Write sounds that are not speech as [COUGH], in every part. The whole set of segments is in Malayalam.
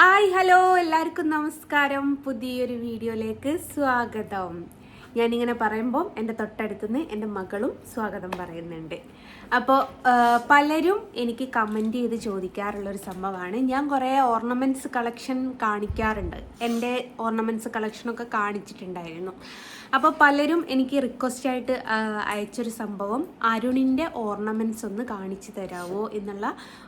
ഹായ് ഹലോ എല്ലാവർക്കും നമസ്കാരം. പുതിയൊരു വീഡിയോയിലേക്ക് സ്വാഗതം. ഞാനിങ്ങനെ പറയുമ്പോൾ എന്റെ തൊട്ടടുത്തുനിന്ന് എന്റെ മകളും സ്വാഗതം പറയുന്നുണ്ട്. അപ്പോൾ പലരും എനിക്ക് കമന്റ് ചെയ്ത് ചോദിക്കാറുള്ളൊരു സംഭവമാണ്. ഞാൻ കുറേ ഓർണമെന്റ്സ് കളക്ഷൻ കാണിക്കാറുണ്ട്. എന്റെ ഓർണമെന്റ്സ് കളക്ഷനൊക്കെ കാണിച്ചിട്ടുണ്ടായിരുന്നു. അപ്പോൾ പലരും എനിക്ക് റിക്വസ്റ്റ് ആയിട്ട് അയച്ചൊരു സംഭവം അരുണിന്റെ ഓർണമെന്റ്സ് ഒന്ന് കാണിച്ചു തരാമോ എന്നുള്ള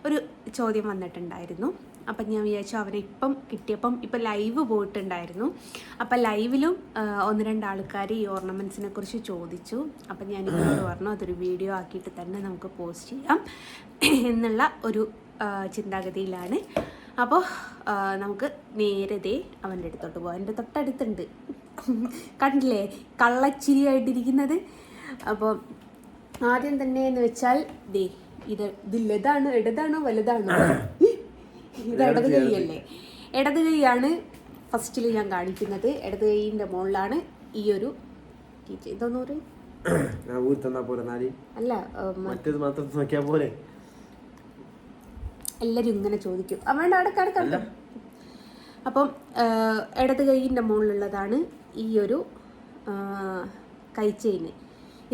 ഒരു ചോദ്യം വന്നിട്ടുണ്ടായിരുന്നു. അപ്പം ഞാൻ വിചാരിച്ചു അവരെ ഇപ്പം കിട്ടിയപ്പം ഇപ്പം ലൈവ് പോയിട്ടുണ്ടായിരുന്നു. അപ്പം ലൈവിലും ഒന്ന് രണ്ട് ആൾക്കാർ ഈ ഓർണമെന്റ്സിനെ കുറിച്ച് ചോദിച്ചു. അപ്പം ഞാൻ ഇവരോട് പറഞ്ഞു അതൊരു വീഡിയോ ആക്കിയിട്ട് തന്നെ നമുക്ക് പോസ്റ്റ് ചെയ്യാം. എന്നുള്ള ഒരു ചിന്താഗതിയിലാണ്. അപ്പോൾ നമുക്ക് നേരത്തെ അവന്റെ അടുത്തോട്ട് പോകാം. എന്റെ തൊട്ടടുത്തുണ്ട്. കണ്ടില്ലേ? കള്ളച്ചിരിയായിട്ടിരിക്കുന്നത്. അപ്പോൾ ആദ്യം തന്നെ എന്ന് വെച്ചാൽ ദേ ഇത് ഇത് ഇതാണ് ഇടതാണോ വലുതാണോ? ഇത് ഇടത് കൈയല്ലേ? ഇടത് കൈയാണ് ഫസ്റ്റിൽ ഞാൻ കാണിക്കുന്നത്. ഇടത് കൈയിന്റെ മുകളിലാണ് ഈ ഒരു എല്ലാരും ഇതൊന്നും ഒരു അല്ല മറ്റേത് മാത്രം നോക്കിയാ പോലെ എല്ലാവരും ഇങ്ങനെ ചോദിക്കും. അവണ്ട വേണ്ട അടക്ക അടക്ക. അപ്പം ഇടത് കൈയിന്റെ മുകളിലുള്ളതാണ് ഈ ഒരു കൈച്ചെയിന്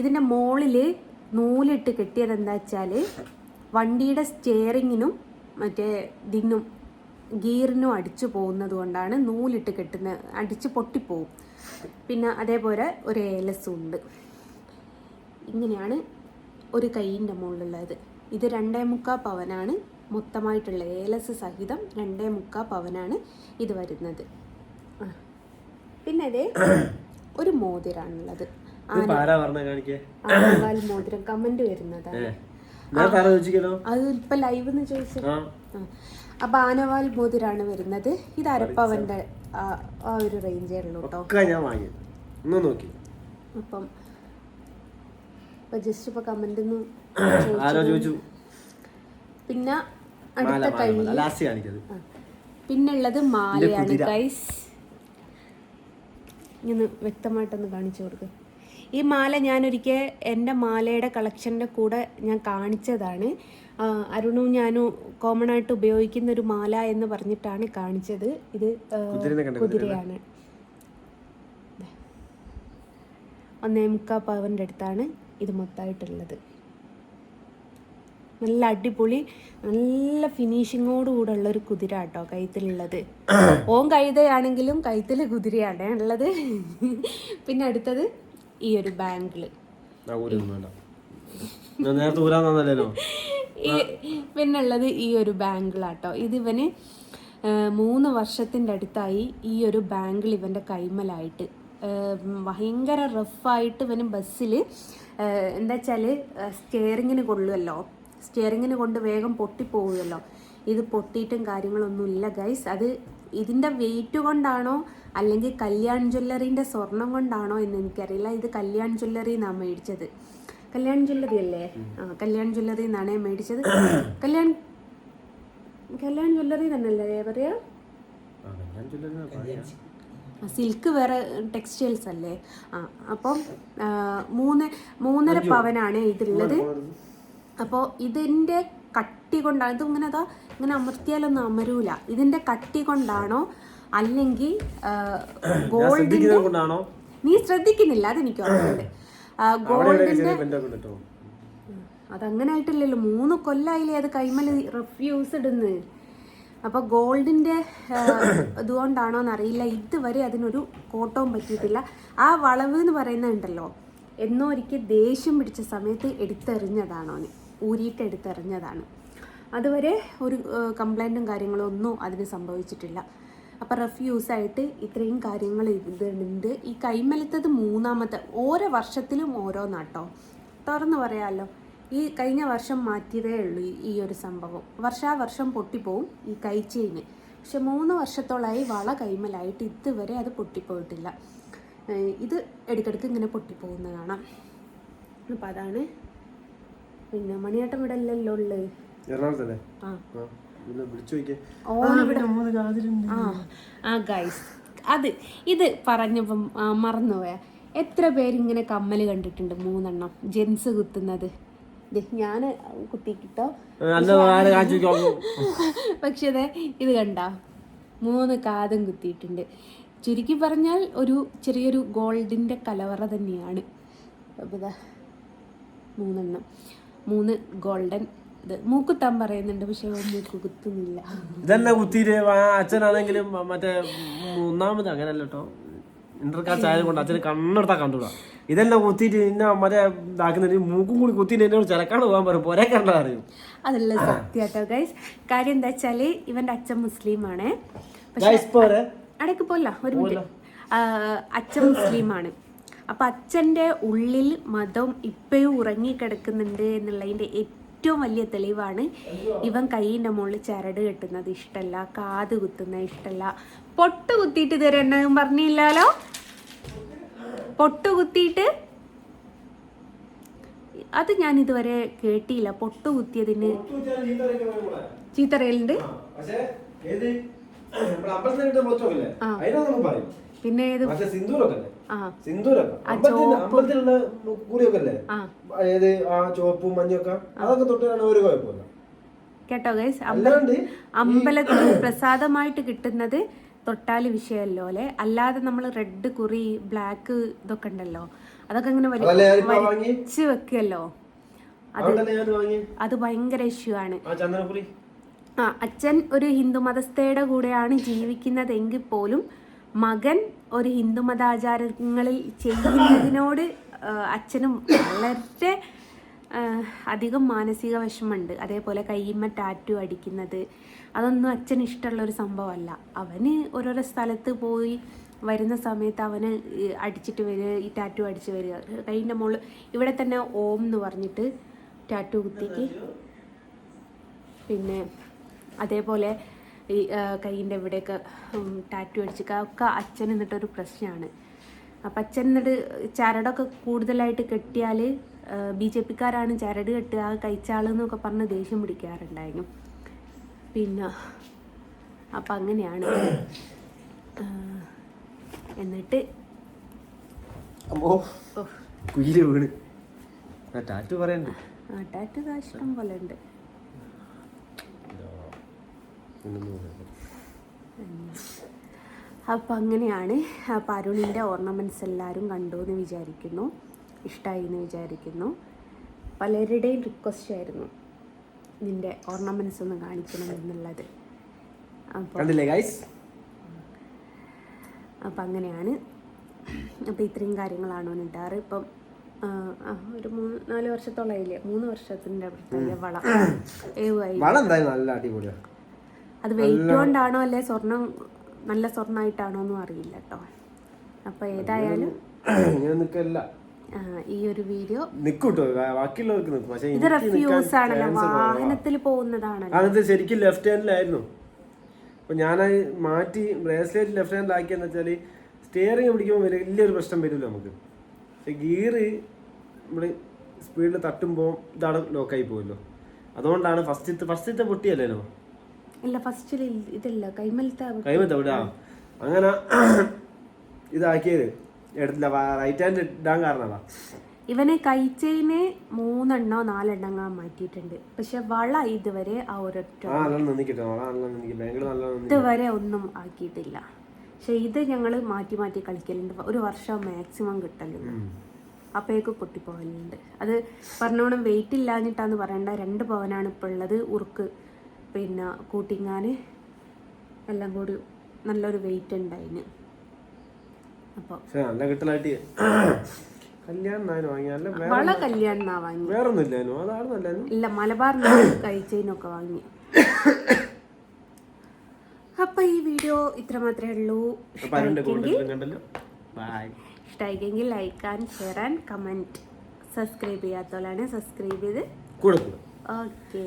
ഇതിന്റെ മുകളിൽ നൂലിട്ട് കെട്ടിയത് എന്താ വെച്ചാൽ വണ്ടിയുടെ സ്റ്റിയറിങ്ങിനും മറ്റേ ഇതിനും ഗീറിനും അടിച്ചു പോകുന്നത് കൊണ്ടാണ് നൂലിട്ട് കെട്ടുന്ന അടിച്ച് പൊട്ടിപ്പോവും പിന്നെ അതേപോലെ ഒരു ഏലസും ഉണ്ട് ഇങ്ങനെയാണ് ഒരു കൈയിന്റെ മുകളിലുള്ളത് ഇത് രണ്ടേ മുക്കാൽ പവനാണ് മൊത്തമായിട്ടുള്ള ഏലസ് സഹിതം രണ്ടേ മുക്കാൽ പവനാണ് ഇത് വരുന്നത് പിന്നെ അതേ ഒരു മോതിരാണുള്ളത് ആനവാൽ മോതിരം കമന്റ് വരുന്നതാണ് അത് ഇപ്പൊ ലൈവ് എന്ന് ചോദിച്ചത്. അപ്പൊ ആനവാൽ മോതിരാണ് വരുന്നത്. ഇത് അരപ്പവന്റെ ആ ഒരു റേഞ്ചേ ഉള്ളൂ കേട്ടോ അപ്പം ഇപ്പൊ ജസ്റ്റ് ഇപ്പൊ കമന്റ് [COUGHS] ചോദിച്ചു. പിന്നെ അടുത്ത കൈ. പിന്നുള്ളത് മാലയാണ്. ഗൈസ് ഇങ്ങനെ വ്യക്തമായിട്ടൊന്ന് കാണിച്ചു കൊടുക്കുക ഈ മാല ഞാനൊരിക്കൽ എന്റെ മാലയുടെ കളക്ഷന്റെ കൂടെ ഞാൻ കാണിച്ചതാണ്. അരുണും ഞാനും കോമൺ ആയിട്ട് ഉപയോഗിക്കുന്ന ഒരു മാല എന്ന് പറഞ്ഞിട്ടാണ് കാണിച്ചത്. ഇത് കുതിരയാണ്. ഒന്നേ മുക്കാ പവന്റെ അടുത്താണ് ഇത് മൊത്തമായിട്ടുള്ളത്. നല്ല അടിപൊളി നല്ല ഫിനിഷിങ്ങോട് കൂടെ ഉള്ള ഒരു കുതിര കേട്ടോ കൈത്തിലുള്ളത് [COUGHS] ഓൻ കൈതയാണെങ്കിലും കൈത്തിൽ കുതിരയാണ് ഉള്ളത്. പിന്നെ അടുത്തത് ഈ ഒരു ഈ പിന്നെ ഉള്ളത് ഈ ഒരു ബാങ്കിലാട്ടോ ഇത് ഇവന് ആ, മൂന്ന് വർഷത്തിന്റെ അടുത്തായി ഈ ഒരു ബാങ്കിൽ ഇവന്റെ കൈമലായിട്ട്. ഭയങ്കര റഫായിട്ട് ഇവന് ബസ്സിൽ എന്താ വെച്ചാൽ സ്റ്റിയറിങ്ങിന് കൊള്ളുമല്ലോ സ്റ്റിയറിങ്ങിന് കൊണ്ട് വേഗം പൊട്ടിപ്പോകുമല്ലോ ഇത് പൊട്ടിയിട്ടും കാര്യങ്ങളൊന്നും ഇല്ല ഗൈസ് അത് ഇതിന്റെ വെയിറ്റ് കൊണ്ടാണോ അല്ലെങ്കിൽ കല്യാൺ ജ്വല്ലറിന്റെ സ്വർണം കൊണ്ടാണോ എന്ന് എനിക്കറിയില്ല. ഇത് കല്യാൺ ജ്വല്ലറി എന്നാണ് മേടിച്ചത്. കല്യാൺ ജ്വല്ലറി അല്ലേ? ആ കല്യാൺ ജ്വല്ലറി എന്നാണ് ഞാൻ മേടിച്ചത്. കല്യാൺ കല്യാൺ ജ്വല്ലറി തന്നെയല്ലേ പറയാ. സിൽക്ക് വേറെ ടെക്സ്റ്റൈൽസ് അല്ലേ? ആ അപ്പം മൂന്ന് മൂന്നര പവനാണ് ഇതിലുള്ളത്. അപ്പോൾ ഇതിന്റെ കട്ടി കൊണ്ടാണ്. ഇത് ഇങ്ങനെ അതാ ഇങ്ങനെ അമർത്തിയാലൊന്നും അമരൂല. ഇതിന്റെ കട്ടി കൊണ്ടാണോ? അല്ലെങ്കിൽ ഗോൾഡിന്റെ ഗോൾഡിന്റെ നീ ശ്രദ്ധിക്കുന്നില്ല അതെനിക്ക് ഓർമ്മയുണ്ട് ഗോൾഡിന്റെ അതങ്ങനെ ആയിട്ടില്ലല്ലോ മൂന്ന് കൊല്ലായില്ലേ അത് കൈമൽ റെഫ്യൂസ് ഇടുന്നത് അപ്പോൾ ഗോൾഡിന്റെ ഇതുകൊണ്ടാണോ എന്നറിയില്ല ഇതുവരെ അതിനൊരു കോട്ടവും പറ്റിയിട്ടില്ല. ആ വളവ് എന്ന് പറയുന്നുണ്ടല്ലോ എന്നോ ഒരിക്കൽ ദേഷ്യം പിടിച്ച സമയത്ത് എടുത്തെറിഞ്ഞതാണോ ഊരിയിട്ട് എടുത്തെറിഞ്ഞതാണ്. അതുവരെ ഒരു കംപ്ലൈന്റും കാര്യങ്ങളും ഒന്നും അതിന് സംഭവിച്ചിട്ടില്ല. അപ്പോൾ റെഫ്യൂസായിട്ട് ഇത്രയും കാര്യങ്ങൾ ഇതുണ്ട്. ഈ കൈമലത്തത് മൂന്നാമത്തെ ഓരോ വർഷത്തിലും ഓരോന്നാട്ടോ തുറന്നു പറയാമല്ലോ ഈ കഴിഞ്ഞ വർഷം മാറ്റിയതേ ഉള്ളൂ ഈ- ഒരു സംഭവം. വർഷാവർഷം പൊട്ടിപ്പോവും ഈ കൈച്ചെയിന് പക്ഷെ മൂന്ന് വർഷത്തോളമായി വള കൈമലായിട്ട് ഇതുവരെ അത് പൊട്ടിപ്പോയിട്ടില്ല. ഇത് ഇടയ്ക്കിടയ്ക്ക് ഇങ്ങനെ പൊട്ടിപ്പോകുന്ന കാണാം അപ്പം അതാണ് പിന്നെ മണിയാട്ടം ഇവിടെ അല്ലല്ലോ ഉള്ളത് എറണാകുളത്തല്ലേ? ആ. ആ ഗൈസ് അത് ഇത് പറഞ്ഞപ്പം മറന്നുപോയാ. എത്ര പേരിങ്ങനെ കമ്മൽ കണ്ടിട്ടുണ്ട് മൂന്നെണ്ണം? ജെൻസ് കുത്തുന്നത്. ഞാൻ കുത്തിക്കിട്ടോ പക്ഷേ അതെ ഇത് കണ്ട. മൂന്ന് കാതും കുത്തിയിട്ടുണ്ട്. ചുരുക്കി പറഞ്ഞാൽ ഒരു ചെറിയൊരു ഗോൾഡിന്റെ കലവറ തന്നെയാണ്. അപ്പോൾ ഇതാ മൂന്നെണ്ണം. മൂന്ന് ഗോൾഡൻ. ഇത് മൂക്കുത്താൻ പറയുന്നുണ്ട് പക്ഷെ മൂക്ക് കുത്തുന്നില്ല. ഇതന്നെ കുത്തിയിട്ട് അച്ഛനാണെങ്കിലും മറ്റേ മൂന്നാമത് അങ്ങനല്ല ഇന്റർകാസ്റ്റ് ആയതുകൊണ്ട് അച്ഛന് കണ്ണെടുത്താ കണ്ടുകൂടാ ഇതെല്ലാം കുത്തിയിട്ട് ഇന്ന മറ്റേ ഇതാക്കുന്നിട്ട് മൂക്കും കൂടി കുത്തിയിട്ട് എന്നോട് ചിലക്കാണ് പോകാൻ പറയും. പോരെ കണ്ടാ അറിയും? അതല്ല സത്യം കേട്ടോ ഗൈസ് കാര്യം എന്താ വെച്ചാൽ ഇവന്റെ അച്ഛൻ മുസ്ലിമാണ്. അടക്ക് പോല ഒരു മിനിറ്റ്. അച്ഛൻ മുസ്ലിമാണ്. അപ്പൊ അച്ഛന്റെ ഉള്ളിൽ മതം ഇപ്പോഴും ഉറങ്ങിക്കിടക്കുന്നുണ്ട് എന്നുള്ളതിന്റെ ഏറ്റവും വലിയ തെളിവാണ് ഇവൻ കൈയിന്റെ മുകളിൽ ചരട് കെട്ടുന്നത് ഇഷ്ടമല്ല കാത് കുത്തുന്നത് ഇഷ്ടമല്ല പൊട്ട് കുത്തിയിട്ട് ഇതുവരെ എന്നതും പറഞ്ഞില്ലല്ലോ പൊട്ട് കുത്തിയിട്ട്? അത് ഞാൻ ഇതുവരെ കേട്ടിയില്ല. പൊട്ട് കുത്തിയതിന് ചീത്തറയിലുണ്ട്. [CLEARS THROAT] പിന്നെ ഏത്? സിന്ദൂരൊക്കെ സിന്ദൂരൊക്കെ. അമ്പലത്തിലുള്ള കൂടിയൊക്കെ അല്ലേ ആ. ഏത് ആ ചുവപ്പും മഞ്ഞൊക്കെ? അതൊക്കെ തൊട്ടാണ് ഒരു കുഴപ്പമില്ല. കേട്ടോ ഗൈസ്. അമ്പലത്തിൽ പ്രസാദമായിട്ട് കിട്ടുന്നത് തൊട്ടാൽ വിഷയമല്ലോ അല്ലെ? അല്ലാതെ നമ്മൾ റെഡ് കുറി ബ്ലാക്ക് ഇതൊക്കെ ഉണ്ടല്ലോ. അതൊക്കെ ഇങ്ങനെ വലിച്ചു വെക്കല്ലോ. അതുകൊണ്ടല്ലേ അത് ഭയങ്കര ഇഷ്യൂ ആണ്. ആ അച്ഛൻ ഒരു ഹിന്ദു മതസ്ഥയുടെ കൂടെയാണ് ജീവിക്കുന്നത് എങ്കിൽ പോലും മകൻ ഒരു ഹിന്ദു മതാചാരങ്ങളിൽ ചെയ്യുന്നതിനോട് അച്ഛനും വളരെ അധികം മാനസിക വിഷമമുണ്ട്. അതേപോലെ കയ്യമ്മ ടാറ്റു അടിക്കുന്നത് അതൊന്നും അച്ഛൻ ഇഷ്ടമുള്ള ഒരു സംഭവമല്ല. അവന് ഓരോരോ സ്ഥലത്ത് പോയി വരുന്ന സമയത്ത് അവന് അടിച്ചിട്ട് വരിക ഈ ടാറ്റു അടിച്ച് വരിക. കൈയിന്റെ മുകളിൽ ഇവിടെ തന്നെ ഓം എന്ന് പറഞ്ഞിട്ട് ടാറ്റു കുത്തിക്ക് പിന്നെ അതേപോലെ ഈ കൈയിന്റെ ഇവിടെയൊക്കെ ടാറ്റു അടിച്ചൊക്കെ ഒക്കെ അച്ഛൻ എന്നിട്ടൊരു പ്രശ്നമാണ്. അപ്പം അച്ഛൻ എന്നിട്ട് ചരടൊക്കെ കൂടുതലായിട്ട് കെട്ടിയാൽ ബി ജെ പിക്കാരാണ് ചരട് കെട്ടുക കഴിച്ചാളെന്നൊക്കെ പറഞ്ഞ് ദേഷ്യം പിടിക്കാറുണ്ടായിരുന്നു. പിന്നെ അപ്പം അങ്ങനെയാണ്. എന്നിട്ട് ടാറ്റു പറയണ്ട. ടാറ്റു ഇഷ്ടം പോലെ ഉണ്ട്. അപ്പം അങ്ങനെയാണ്. അപ്പം അരുണിന്റെ ഓർണമെന്റ്സ് എല്ലാവരും കണ്ടു എന്ന് വിചാരിക്കുന്നു. ഇഷ്ടമായി എന്ന് വിചാരിക്കുന്നു. പലരുടെയും റിക്വസ്റ്റ് ആയിരുന്നു നിന്റെ ഓർണമെന്റ്സ് ഒന്ന് കാണിക്കണം എന്നുള്ളത്. കണ്ടില്ലേ ഗൈസ് അപ്പം അങ്ങനെയാണ്. അപ്പോൾ ഇത്രയും കാര്യങ്ങളാണ് ഇടാറ് ഇപ്പം ഒരു മൂന്ന് നാല് വർഷത്തോളമായില്ലേ മൂന്ന് വർഷത്തിന്റെ വള. [CLEARS THROAT] വള എന്തായാലും നല്ല അടിപൊളിയാ. അത് വെയിറ്റ് കൊണ്ടാണോ അല്ലെ സ്വർണം നല്ല സ്വർണമായിട്ടാണോ എന്നും അറിയില്ല കേട്ടോ അപ്പോൾ ഏതായാലും ഞാൻ ഈ ഒരു വീഡിയോ ബാക്കിയുള്ളവർക്ക് ഇത് റെഫ്യൂസ് ആണല്ലോ വാഹനത്തിൽ പോകുന്നതാണല്ലോ? അത് ശരിക്കും ലെഫ്റ്റ് ഹാൻഡിലായിരുന്നു അപ്പൊ ഞാൻ മാറ്റി ബ്രേസ്ലെറ്റ് ലെഫ്റ്റ് ഹാൻഡിലാക്കിയെന്ന് വെച്ചാൽ സ്റ്റിയറിംഗ് പിടിക്കുമ്പോൾ വലിയൊരു പ്രശ്നം വരില്ല നമുക്ക്. പക്ഷെ ഗിയറ് നമ്മൾ സ്പീഡിൽ തട്ടുമ്പോൾ ഇതാണ് ലോക്കായി പോകുമല്ലോ അതുകൊണ്ടാണ് ഫസ്റ്റ് ഫസ്റ്റത്തെ പൊട്ടിയല്ലേനോ ഇല്ല ഫസ്റ്റ് ഇതില്ല കൈമലത്തെ കൈമത്ത് അങ്ങനെ [CLEARS THROAT] ഇതാക്കിയത്. എടുത്തില്ല റൈറ്റ് ഹാൻഡ് ഇടാൻ കാരണമാ ഇവനെ കൈച്ചെയിന് മൂന്നെണ്ണോ നാലെണ്ണങ്ങോ മാറ്റിയിട്ടുണ്ട്. പക്ഷെ വള ഇതുവരെ ആ ഒരൊറ്റ ഇതുവരെ ഒന്നും ആക്കിയിട്ടില്ല. പക്ഷെ ഇത് ഞങ്ങൾ മാറ്റി മാറ്റി കളിക്കലുണ്ട്. ഒരു വർഷം മാക്സിമം കിട്ടലുണ്ട്. അപ്പോഴേക്ക് പൊട്ടിപ്പോകലുണ്ട് അത് പറഞ്ഞോണം വെയിറ്റ് ഇല്ലാഞ്ഞിട്ടാന്ന് പറയണ്ട. രണ്ട് പവനാണ് ഇപ്പോൾ ഉള്ളത്. ഉറുക്ക് പിന്നെ കൂട്ടിങ്ങാൻ എല്ലാം കൂടി നല്ലൊരു വെയിറ്റ് ഉണ്ടായിന് അപ്പോൾ നല്ല കിട്ടലായിട്ട് വള കല്യാണം വാങ്ങി. ഇല്ല മലബാർ കഴിച്ചതിനൊക്കെ വാങ്ങി. അപ്പൊ ഈ വീഡിയോ ഇത്ര മാത്രമേ ഉള്ളൂ ഇഷ്ടമായിക്കെങ്കിൽ like and share and comment subscribe ചെയ്യാത്തോളാണ് subscribe ചെയ്ത്. ഓക്കെ